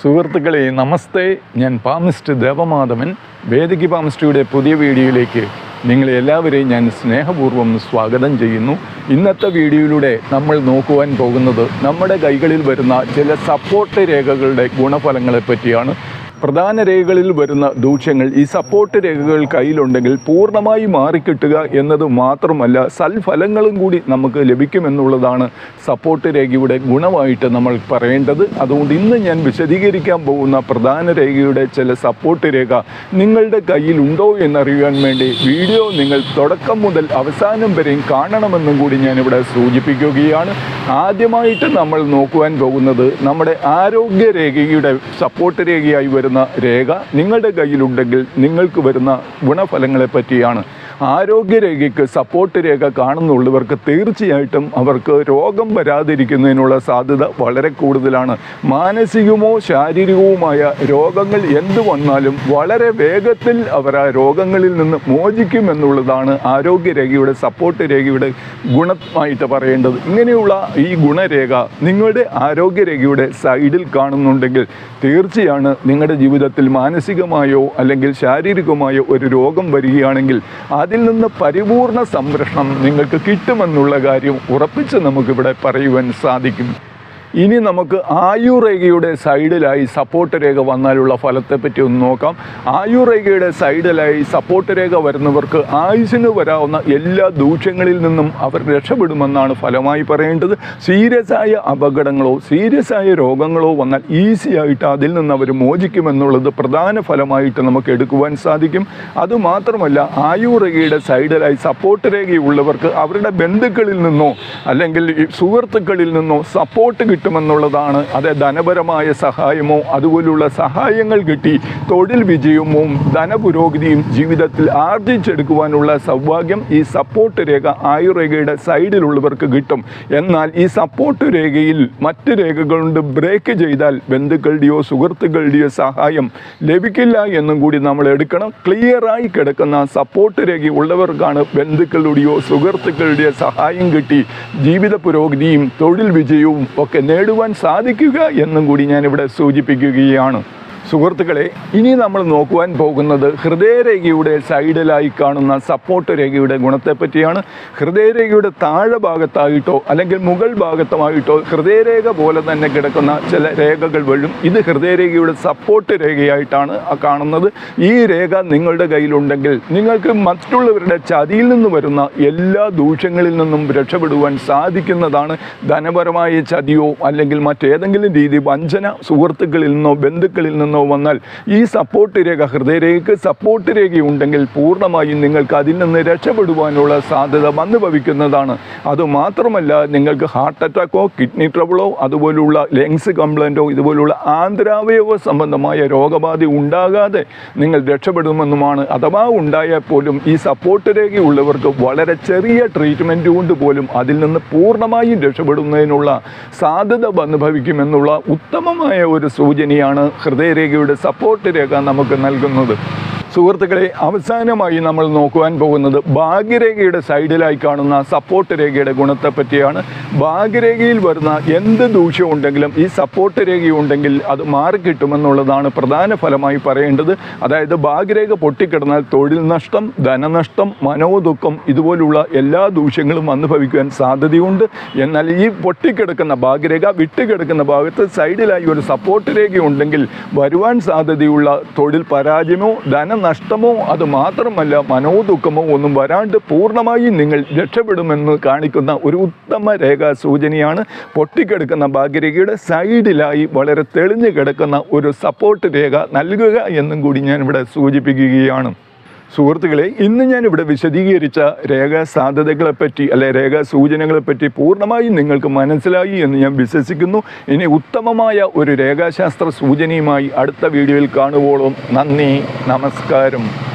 സുഹൃത്തുക്കളെ നമസ്തേ. ഞാൻ പാമിസ്റ്റ് ദേവമാധവൻ. വേദികി പാമിസ്റ്റിയുടെ പുതിയ വീഡിയോയിലേക്ക് നിങ്ങളെ എല്ലാവരെയും ഞാൻ സ്നേഹപൂർവം സ്വാഗതം ചെയ്യുന്നു. ഇന്നത്തെ വീഡിയോയിലൂടെ നമ്മൾ നോക്കുവാൻ പോകുന്നത് നമ്മുടെ കൈകളിൽ വരുന്ന ചില സപ്പോർട്ട് രേഖകളുടെ ഗുണഫലങ്ങളെ പറ്റിയാണ് പ്രധാന രേഖകളിൽ വരുന്ന ദൂഷ്യങ്ങൾ ഈ സപ്പോർട്ട് രേഖകൾ കയ്യിലുണ്ടെങ്കിൽ പൂർണമായി മാറിക്കിട്ടുക എന്നത് മാത്രമല്ല സൽഫലങ്ങളും കൂടി നമുക്ക് ലഭിക്കുമെന്നുള്ളതാണ് സപ്പോർട്ട് രേഖയുടെ ഗുണമായിട്ട് നമ്മൾ പറയേണ്ടത്. അതുകൊണ്ട് ഇന്ന് ഞാൻ വിശദീകരിക്കാൻ പോകുന്ന പ്രധാന രേഖയുടെ ചില സപ്പോർട്ട് രേഖ നിങ്ങളുടെ കയ്യിൽ ഉണ്ടോ എന്നറിയാൻ വേണ്ടി വീഡിയോ നിങ്ങൾ തുടക്കം മുതൽ അവസാനം വരെയും കാണണമെന്നും കൂടി ഞാനിവിടെ സൂചിപ്പിക്കുകയാണ്. ആദ്യമായിട്ട് നമ്മൾ നോക്കുവാൻ പോകുന്നത് നമ്മുടെ ആരോഗ്യ രേഖയുടെ സപ്പോർട്ട് രേഖയായി രേഖ നിങ്ങളുടെ കയ്യിലുണ്ടെങ്കിൽ നിങ്ങൾക്ക് വരുന്ന ഗുണഫലങ്ങളെ പറ്റിയാണ് ആരോഗ്യരേഖയ്ക്ക് സപ്പോർട്ട് രേഖ കാണുന്നുള്ളവർക്ക് തീർച്ചയായിട്ടും അവർക്ക് രോഗം വരാതിരിക്കുന്നതിനുള്ള സാധ്യത വളരെ കൂടുതലാണ്. മാനസികമോ ശാരീരികവുമായ രോഗങ്ങൾ എന്തു വന്നാലും വളരെ വേഗത്തിൽ അവർ ആ രോഗങ്ങളിൽ നിന്ന് മോചിക്കുമെന്നുള്ളതാണ് ആരോഗ്യരേഖയുടെ സപ്പോർട്ട് രേഖയുടെ ഗുണമായിട്ട് പറയേണ്ടത്. ഇങ്ങനെയുള്ള ഈ ഗുണരേഖ നിങ്ങളുടെ ആരോഗ്യരേഖയുടെ സൈഡിൽ കാണുന്നുണ്ടെങ്കിൽ തീർച്ചയാണ് നിങ്ങളുടെ ജീവിതത്തിൽ മാനസികമായോ അല്ലെങ്കിൽ ശാരീരികമായോ ഒരു രോഗം വരികയാണെങ്കിൽ അതിൽ നിന്ന് പരിപൂർണ സംരക്ഷണം നിങ്ങൾക്ക് കിട്ടുമെന്നുള്ള കാര്യം ഉറപ്പിച്ച് നമുക്കിവിടെ പറയുവാൻ സാധിക്കും. ഇനി നമുക്ക് ആയുർരേഖയുടെ സൈഡിലായി സപ്പോർട്ട് രേഖ വന്നാലുള്ള ഫലത്തെപ്പറ്റി ഒന്ന് നോക്കാം. ആയുർരേഖയുടെ സൈഡിലായി സപ്പോർട്ട് രേഖ വരുന്നവർക്ക് ആയുസിന് വരാവുന്ന എല്ലാ ദൂഷ്യങ്ങളിൽ നിന്നും അവർ രക്ഷപ്പെടുമെന്നാണ് ഫലമായി പറയേണ്ടത്. സീരിയസ് ആയ അപകടങ്ങളോ സീരിയസ് ആയ രോഗങ്ങളോ വന്നാൽ ഈസി ആയിട്ട് അതിൽ നിന്ന് അവർ മോചിക്കുമെന്നുള്ളത് പ്രധാന ഫലമായിട്ട് നമുക്ക് എടുക്കുവാൻ സാധിക്കും. അതുമാത്രമല്ല ആയുർരേഖയുടെ സൈഡിലായി സപ്പോർട്ട് രേഖയുള്ളവർക്ക് അവരുടെ ബന്ധുക്കളിൽ നിന്നോ അല്ലെങ്കിൽ സുഹൃത്തുക്കളിൽ നിന്നോ സപ്പോർട്ട് കിട്ടുമെന്നുള്ളതാണ്. അത് ധനപരമായ സഹായമോ അതുപോലുള്ള സഹായങ്ങൾ കിട്ടി തൊഴിൽ വിജയവും ധനപുരോഗതിയും ജീവിതത്തിൽ ആർജിച്ചെടുക്കുവാനുള്ള സൗഭാഗ്യം ഈ സപ്പോർട്ട് രേഖ ആയുർരേഖയുടെ സൈഡിലുള്ളവർക്ക് കിട്ടും. എന്നാൽ ഈ സപ്പോർട്ട് രേഖയിൽ മറ്റ് രേഖകൾ കൊണ്ട് ബ്രേക്ക് ചെയ്താൽ ബന്ധുക്കളുടെയോ സുഹൃത്തുക്കളുടെയോ സഹായം ലഭിക്കില്ല എന്നും കൂടി നമ്മൾ എടുക്കണം. ക്ലിയറായി കിടക്കുന്ന സപ്പോർട്ട് രേഖ ഉള്ളവർക്കാണ് ബന്ധുക്കളുടെയോ സുഹൃത്തുക്കളുടെയോ സഹായം കിട്ടി. ജീവിത പുരോഗതിയും തൊഴിൽ വിജയവും ഒക്കെ നേടുവാൻ സാധിക്കുക എന്നും കൂടി ഞാനിവിടെ സൂചിപ്പിക്കുകയാണ്. സുഹൃത്തുക്കളെ ഇനി നമ്മൾ നോക്കുവാൻ പോകുന്നത് ഹൃദയരേഖയുടെ സൈഡിലായി കാണുന്ന സപ്പോർട്ട് രേഖയുടെ ഗുണത്തെപ്പറ്റിയാണ്. ഹൃദയരേഖയുടെ താഴെ ഭാഗത്തായിട്ടോ അല്ലെങ്കിൽ മുകൾ ഭാഗത്തുമായിട്ടോ ഹൃദയരേഖ പോലെ തന്നെ കിടക്കുന്ന ചില രേഖകൾ വഴും ഇത് ഹൃദയരേഖയുടെ സപ്പോർട്ട് രേഖയായിട്ടാണ് കാണുന്നത്. ഈ രേഖ നിങ്ങളുടെ കയ്യിലുണ്ടെങ്കിൽ നിങ്ങൾക്ക് മറ്റുള്ളവരുടെ ചതിയിൽ നിന്ന് വരുന്ന എല്ലാ ദൂഷ്യങ്ങളിൽ നിന്നും രക്ഷപ്പെടുവാൻ സാധിക്കുന്നതാണ് ധനപരമായ ചതിയോ അല്ലെങ്കിൽ മറ്റേതെങ്കിലും രീതി വഞ്ചന സുഹൃത്തുക്കളിൽ നിന്നോ ബന്ധുക്കളിൽ നിന്നോ വന്നാൽ ഈ സപ്പോർട്ട് രേഖ ഹൃദയരേഖയ്ക്ക് സപ്പോർട്ട് രേഖയുണ്ടെങ്കിൽ പൂർണമായും നിങ്ങൾക്ക് അതിൽ നിന്ന് രക്ഷപ്പെടുവാനുള്ള സാധ്യത വന്നു ഭവിക്കുന്നതാണ് അതുമാത്രമല്ല നിങ്ങൾക്ക് ഹാർട്ട് അറ്റാക്കോ കിഡ്നി ട്രബിളോ അതുപോലുള്ള ലങ്സ് കംപ്ലൈന്റോ ഇതുപോലുള്ള ആന്തരാവയവ സംബന്ധമായ രോഗബാധ ഉണ്ടാകാതെ നിങ്ങൾ രക്ഷപ്പെടുമെന്നുമാണ്. അഥവാ ഉണ്ടായാൽ പോലും ഈ സപ്പോർട്ട് രേഖയുള്ളവർക്ക് വളരെ ചെറിയ ട്രീറ്റ്മെന്റ് കൊണ്ട് പോലും അതിൽ നിന്ന് പൂർണമായും രക്ഷപ്പെടുന്നതിനുള്ള സാധ്യത വന്നു ഭവിക്കുമെന്നുള്ള ഉത്തമമായ ഒരു സൂചനയാണ് ഹൃദയരേഖയുടെ സപ്പോർട്ട് രേഖ നമുക്ക് നൽകുന്നത്. സുഹൃത്തുക്കളെ അവസാനമായി നമ്മൾ നോക്കുവാൻ പോകുന്നത് ഭാഗ്യരേഖയുടെ സൈഡിലായി കാണുന്ന സപ്പോർട്ട് രേഖയുടെ ഗുണത്തെ പറ്റിയാണ്. ഭാഗ്യരേഖയിൽ വരുന്ന എന്ത് ദൂഷ്യം ഉണ്ടെങ്കിലും ഈ സപ്പോർട്ട് രേഖയുണ്ടെങ്കിൽ അത് മാറിക്കിട്ടുമെന്നുള്ളതാണ് പ്രധാന ഫലമായി പറയേണ്ടത്. അതായത് ഭാഗ്യരേഖ പൊട്ടിക്കിടന്നാൽ തൊഴിൽ നഷ്ടം ധനനഷ്ടം മനോദുഃഖം ഇതുപോലുള്ള എല്ലാ ദൂഷ്യങ്ങളും അനുഭവിക്കുവാൻ ഭവിക്കുവാൻ സാധ്യതയുണ്ട്. എന്നാൽ ഈ പൊട്ടിക്കിടക്കുന്ന ഭാഗ്യരേഖ വിട്ടുകിടക്കുന്ന ഭാഗത്ത് സൈഡിലായി ഒരു സപ്പോർട്ട് രേഖയുണ്ടെങ്കിൽ വരുവാൻ സാധ്യതയുള്ള തൊഴിൽ പരാജയമോ ധനനഷ്ടമോ അത് മാത്രമല്ല മനോദുഃഖമോ ഒന്നും വരാണ്ട് പൂർണമായും നിങ്ങൾ രക്ഷപ്പെടുമെന്ന് കാണിക്കുന്ന ഒരു ഉത്തമ രേഖാ സൂചനയാണ് പൊട്ടിക്കിടക്കുന്ന ഭാഗ്യരേഖയുടെ സൈഡിലായി വളരെ തെളിഞ്ഞു കിടക്കുന്ന ഒരു സപ്പോർട്ട് രേഖ നൽകുക എന്നും കൂടി ഞാൻ ഇവിടെ സൂചിപ്പിക്കുകയാണ്. സുഹൃത്തുക്കളെ ഇന്ന് ഞാൻ ഇവിടെ വിശദീകരിച്ച രേഖാ സാധ്യതകളെപ്പറ്റി അല്ലെ രേഖാ സൂചനകളെപ്പറ്റി പൂർണമായും നിങ്ങൾക്ക് മനസ്സിലായി എന്ന് ഞാൻ വിശ്വസിക്കുന്നു. ഇനി ഉത്തമമായ ഒരു രേഖാശാസ്ത്ര സൂചനയുമായി അടുത്ത വീഡിയോയിൽ കാണുവോളും. നന്ദി നമസ്കാരം.